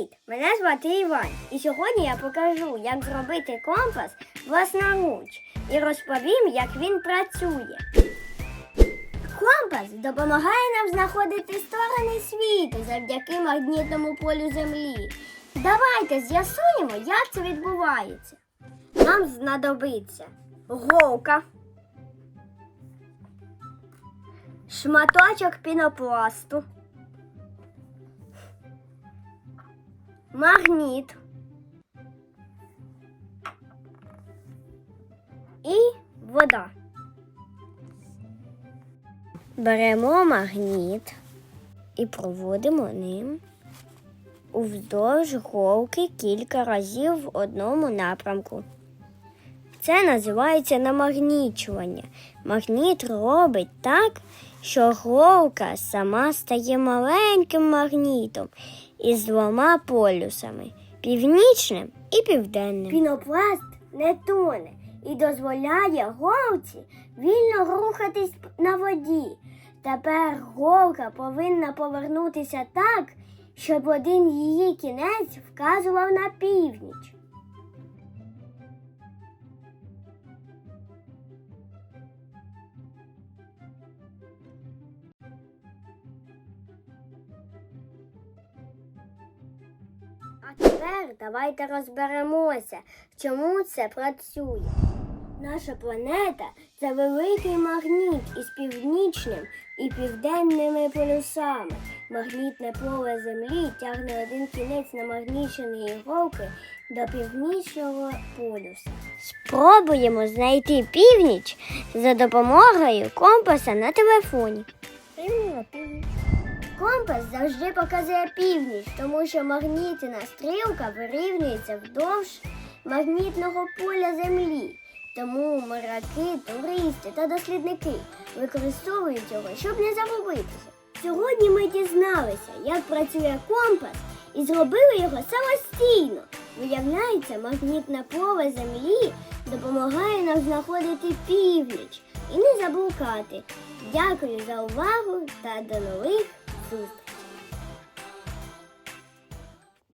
Привіт! Мене звати Іван. І сьогодні я покажу, як зробити компас власноруч і розповім, як він працює. Компас допомагає нам знаходити сторони світу завдяки магнітному полю Землі. Давайте з'ясуємо, як це відбувається. Нам знадобиться голка, шматочок пінопласту. Магніт і вода. Беремо магніт і проводимо ним уздовж голки кілька разів в одному напрямку. Це називається намагнічування. Магніт робить так, що голка сама стає маленьким магнітом із двома полюсами північним і південним. Пінопласт не тоне і дозволяє голці вільно рухатись на воді. Тепер голка повинна повернутися так, щоб один її кінець вказував на північ. Тепер давайте розберемося, чому це працює. Наша планета це великий магніт із північним і південними полюсами. Магнітне поле Землі тягне один кінець намагніченої голки до північного полюса. Спробуємо знайти північ за допомогою компаса на телефоні. північ. Компас завжди показує північ, тому що магнітна стрілка вирівнюється вдовж магнітного поля Землі. Тому моряки, туристи та дослідники використовують його, щоб не загубитися. Сьогодні ми дізналися, як працює компас, і зробили його самостійно. Виявляється, магнітне поле Землі допомагає нам знаходити північ і не заблукати. Дякую за увагу та до нових Group.